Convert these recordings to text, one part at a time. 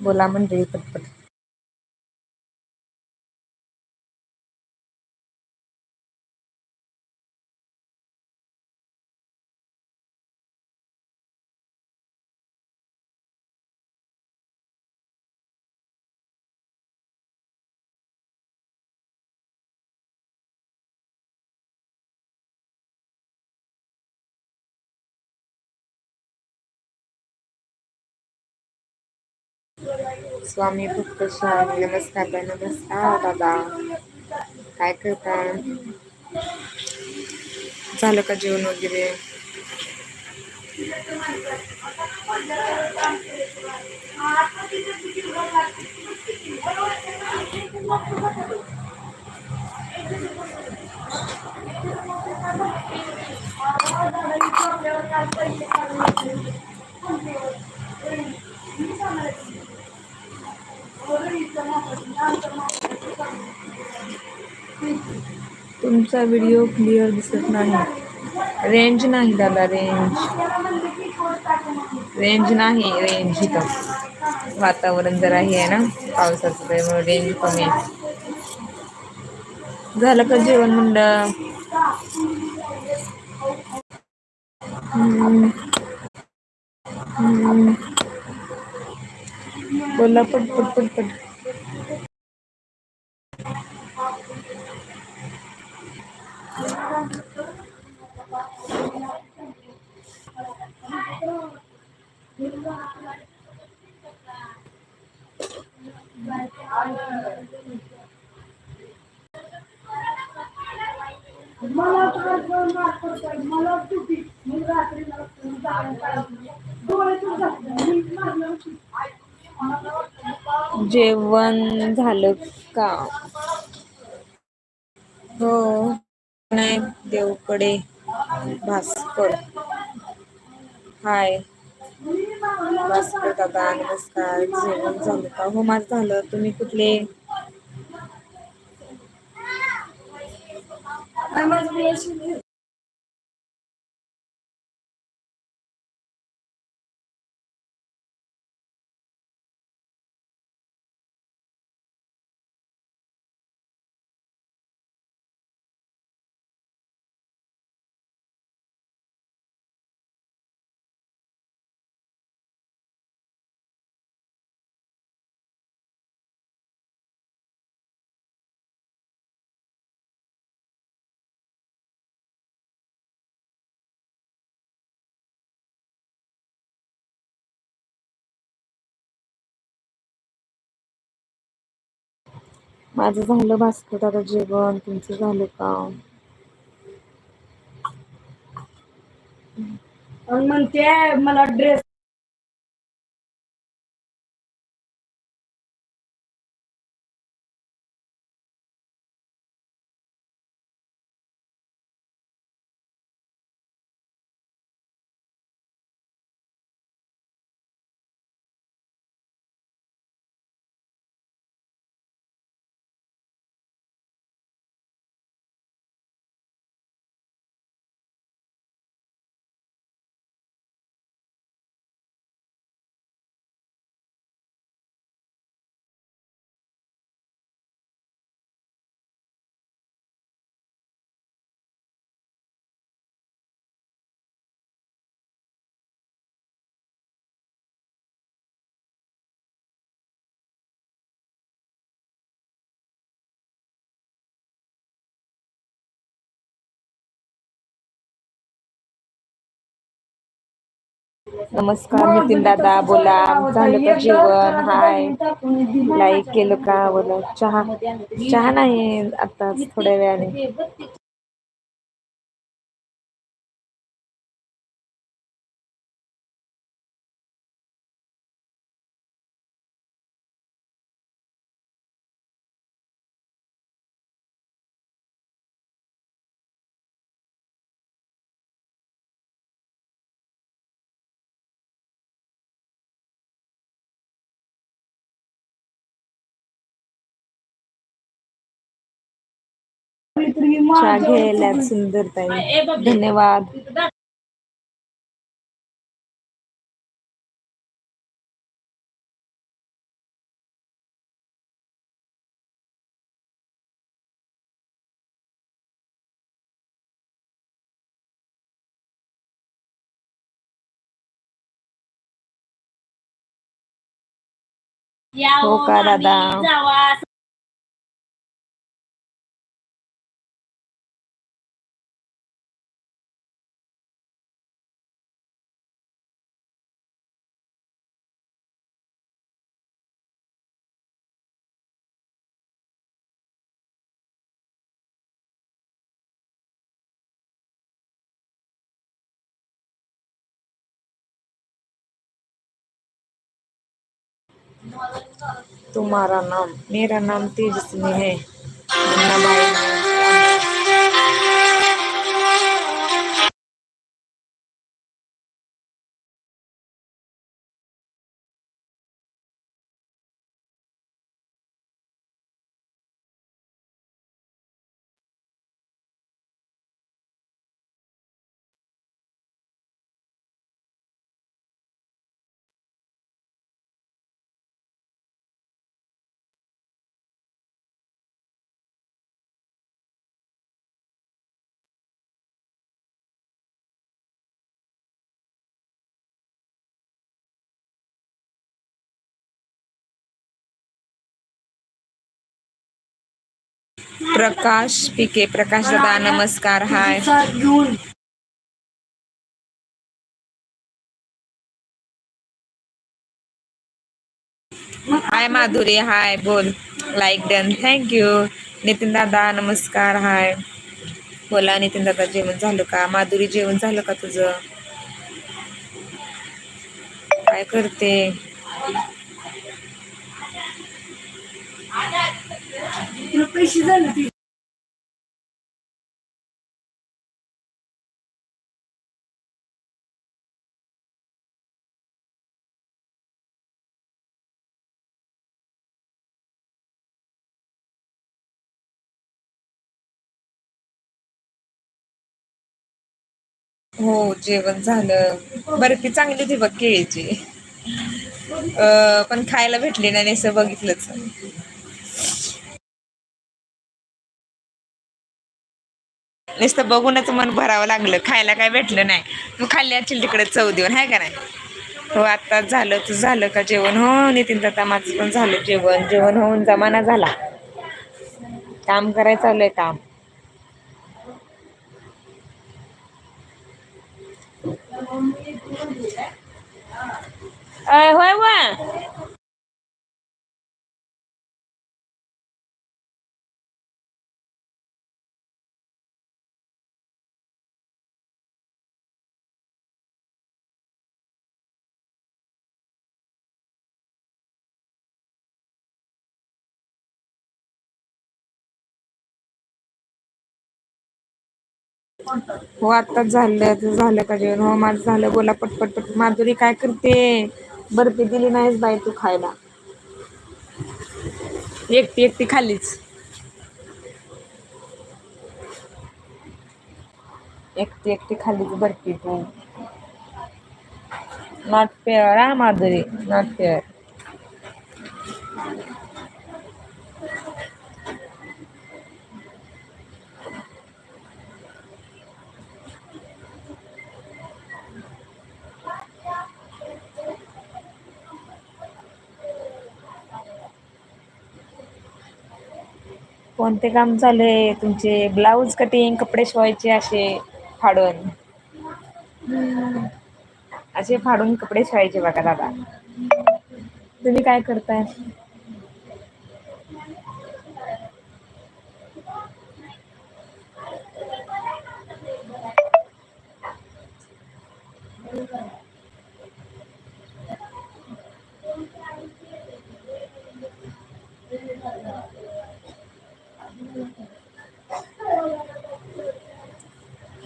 बोला म्हणजे पटपट. स्वामी भक्त स्वामी नमस्कार नमस्कार दादा. काय करता? झालं का जेवण वगैरे? तुमचा व्हिडिओ क्लिअर दिसत नाही. रेंज नाही दादा रेंज रेंज नाही रेंज इथं. वातावरण जरा हे आहे ना पावसाचं त्यामुळे रेंज कमी आहे. झालं का जेवण म्हणलं हम्म, हम्म. बोला पटपट पटपट जेवण झालं का? हो नाही देवकडे भास्कर. हाय. भास्कर दादा नमस्कार. जेवण झालं का? हो माझं झालं. तुम्ही कुठले? माझं झालं भास्कर दादा जेवण. तुमचं झालं का? म्हणते मला ड्रेस नमस्कार नितीन दादा बोला. झालं का जेवण? हाय. लाईक केलं का? बोला. चहा? चहा नाही आता थोड्या वेळाने. अच्छा, परीक्षा सुंदर सुंदरताई धन्यवाद। हो का दादा तुम्हारा नाम मेरा नाम तेजस्वी है। मुन्ना भाई प्रकाश पिके प्रकाश दादा नमस्कार हाय. हाय माधुरी हाय बोल. लाईक डन थँक्यू नितीन दादा नमस्कार हाय. बोला नितीन दादा जेवण झालं का? माधुरी जेवण झालं का तुझं? काय करते? तुला पैसे झाले ते हो जेवण झालं. बर्फी चांगली होती बघ केळीची. पण खायला भेटली नाही असं बघितलंच. नुसतं बघूनच मन भरावं लागलं. खायला काय भेटलं नाही. तू खाल्ली असेल तिकडे चव देऊन हाय का नाही? हो आत्ताच झालं तू झालं का जेवण? हो नितीन दादा माझं पण झालं जेवण. जेवण होऊन जमाना झाला. काम करायचं चालू आहे काम. होय वा हो आत्ताच झालं झालं का जेवण? हो माझं झालं. बोला पटपट पट माधुरी काय करते? बर्फी दिली नाहीस बाई तू खायला. एकटी एकटी खाल्लीच. एकटी एकटी खाल्लीच बर्फी तू. नॉट फेअर हा माधुरी. नॉट फेअर कोणते काम चालू आहे? तुमचे ब्लाऊज कटिंग कपडे शिवायचे असे फाडून. असे फाडून कपडे शिवायचे बघा दादा. तुम्ही काय करताय?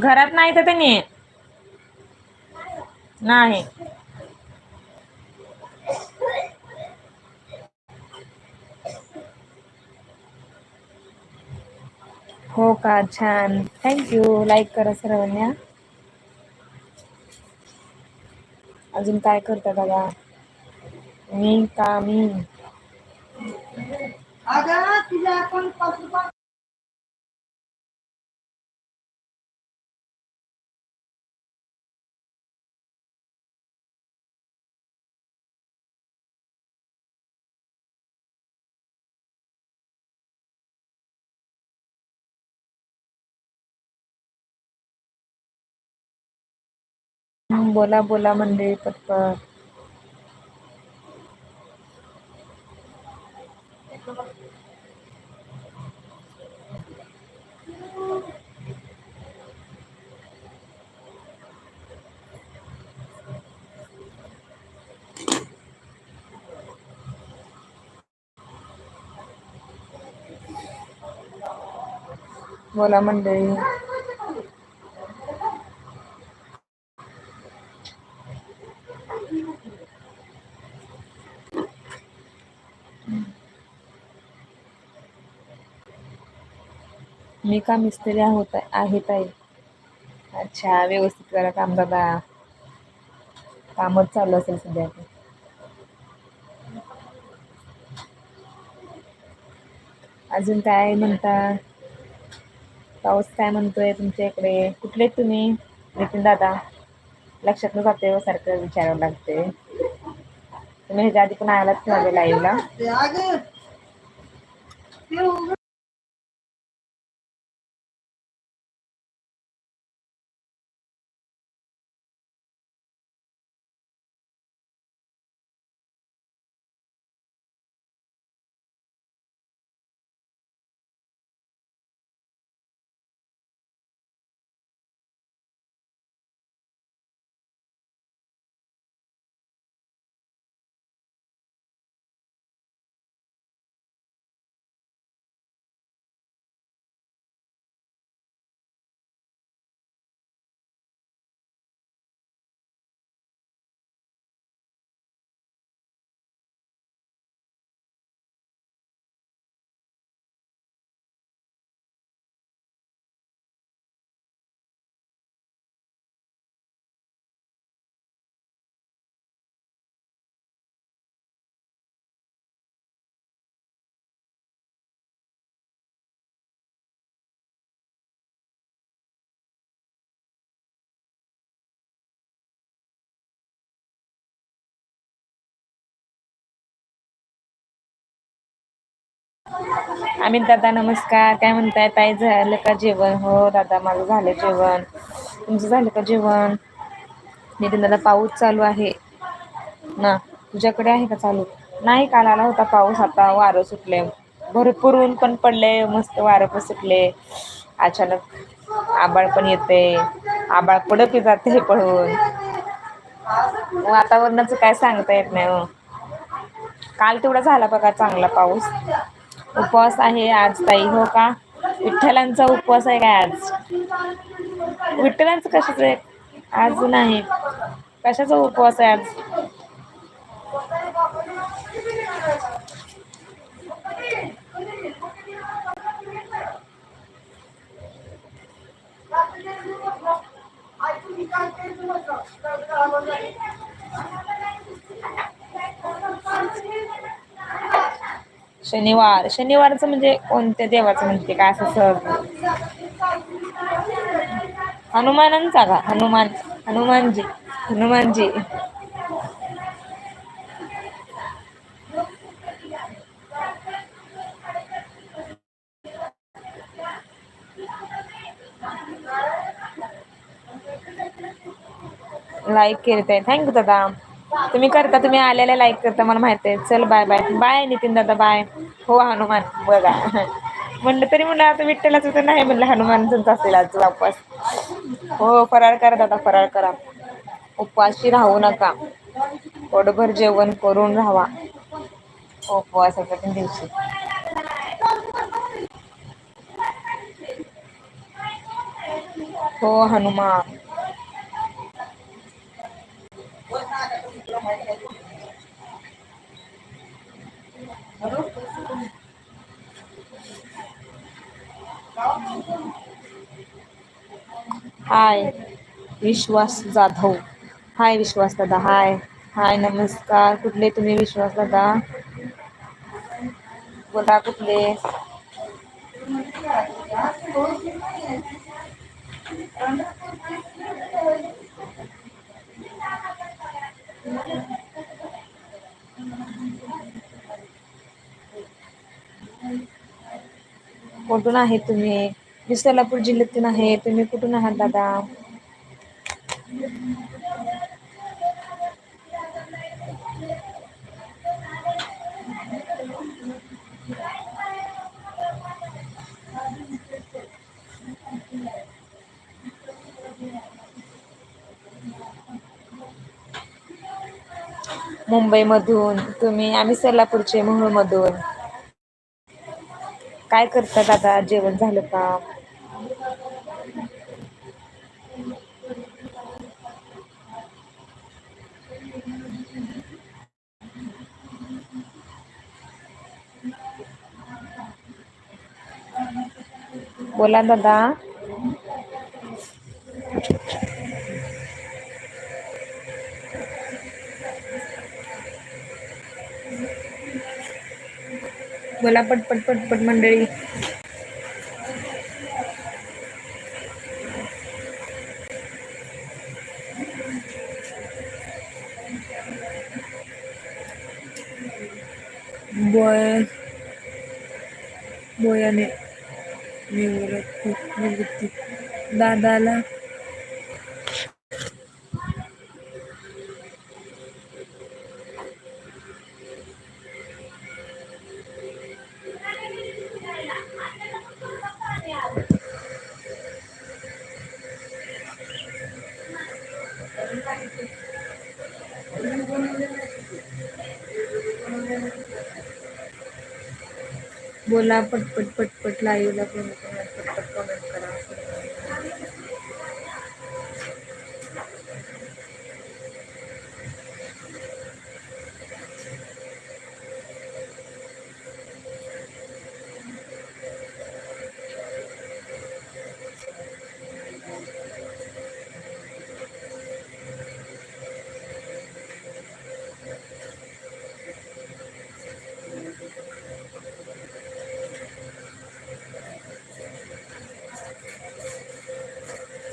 घरात नाही त्यांनी नाही. हो का? छान. थँक्यू लाईक करा सर्वांना. अजून काय दादा? मी का मी? बोला बोला मंडळी पटपट. बोला मंडळी. मी का मिस्त्री आहोत आहे ताई अच्छा व्यवस्थित करा काम दादा. कामच चालू असेल सध्या अजून काय म्हणता? पाऊस काय म्हणतोय तुमच्या इकडे कुठले आहेत तुम्ही? नितीन दादा. लक्षात न जाते सारखं विचारावं लागते तुम्ही ह्याच्या आधी पण आलात माझ्या लाईव्हला अमित दादा नमस्कार. काय म्हणताय? ताई झालं का जेवण? हो दादा माझं झालं जेवण. तुमचं झालं का जेवण? नितीन दादा पाऊस चालू आहे. ना तुझ्याकडे आहे का चालू? नाही काल आला होता पाऊस. आता वारं सुटले भरपूर ऊन पण पडले मस्त वारं पण सुटले अचानक आबाळ पण येते आबाळ पडत जाते पळून. वातावरणाचं काय सांगता येत नाही हो. काल तेवढा झाला बघा चांगला पाऊस. उपवास आहे आज ताई. हो का? विठ्ठलांचा उपवास आहे काय आज? विठ्ठलांचं कशाच आहे? आज नाही. कशाचा उपवास आहे आज? शनिवार. शनिवारचं म्हणजे कोणत्या देवाचं म्हणते? काय असं सहज हनुमानांचा का? हनुमान हनुमानजी हनुमानजी. लाईक केले थँक्यू दादा. तुम्ही करता तुम्ही आलेल्या लाईक करता मला माहिती आहे. चल बाय बाय बाय नितीन दादा बाय हो हनुमान. बघा. म्हणलं तरी म्हणलं आता विठ्ठलाच तर नाही म्हणलं हनुमानच असेल आज वापस. हो फराळ करा दादा फराळ करा. उपवाशी राहू नका. पोटभर जेवण करून राहावा उपवासाच्या पण दिवशी. हो हनुमान हाय विश्वास जाधव. हाय विश्वास दादा हाय. हाय नमस्कार. कुठले तुम्ही विश्वास दादा? बोला कुठले? कुठून आहे तुम्ही? मी सोलापूर जिल्ह्यातून आहे. तुम्ही कुठून आहात दादा? मुंबईमधून तुम्ही आम्ही सोलापूरचे मोहोळमधून. काय करतात आता? जेवण झालं का? बोला दादा. बोला पटपट पटपट मंडळी. बोय बोयाने निवृत्ती निवृत्ती. दादाला बोला पटपट पटपट लाईव्हला कोणी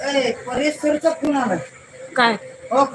ए, परेश सरचा फोन आला काय? हो.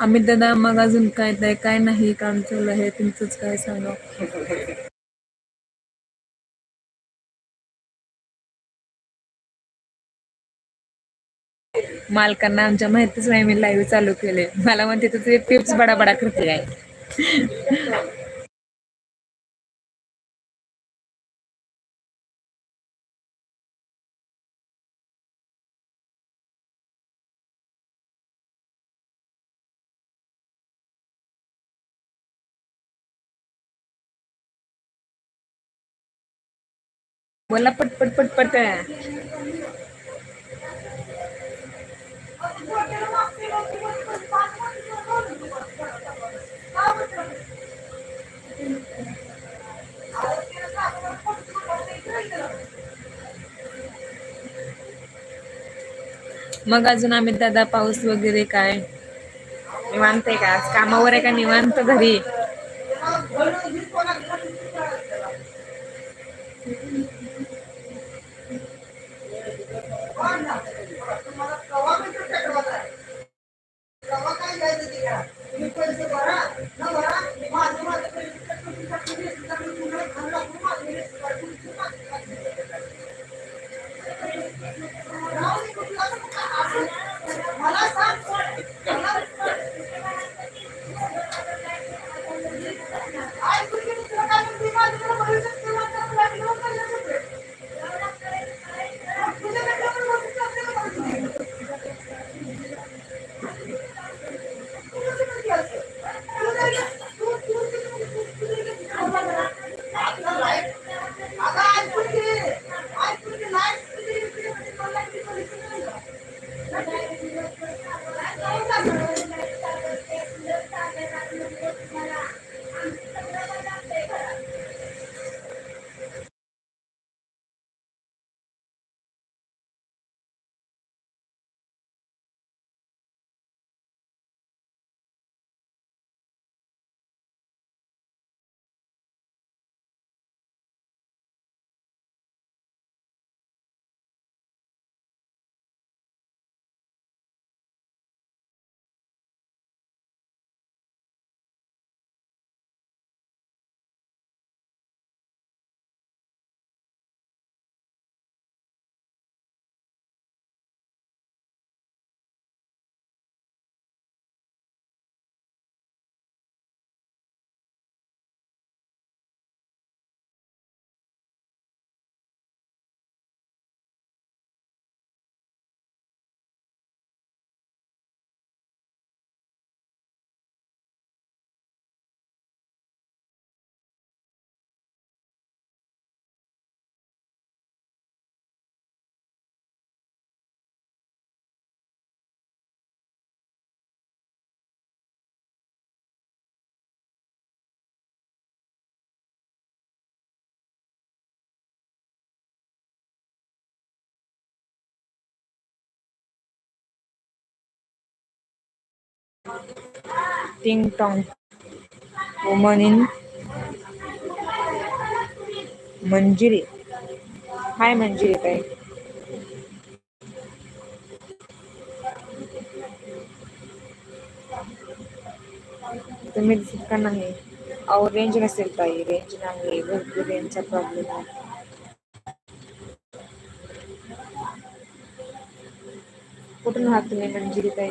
अमित दादा मग अजून काय नाही काय नाही काम चालू आहे तुमचंच काय सांगा? मालकांना आमच्या माहितीच नाही मी लाईव्ह चालू केले. मला म्हणते तुझे पिप्स बडा बडा करते काय? बोला पटपट पटपट मग अजून आम्ही दादा पाऊस वगैरे काय? निवांत आहे का? कामावर आहे का? निवांत घरी? Ting tong woman in Manjiri hi Manjiri ताई तुम्ही दिसत का नाही? अहो रेंज नसेल ताई रेंज नाही. भरपूर रेंजचा प्रॉब्लेम आहे कुठून आहात तुम्ही मंजिरी ताई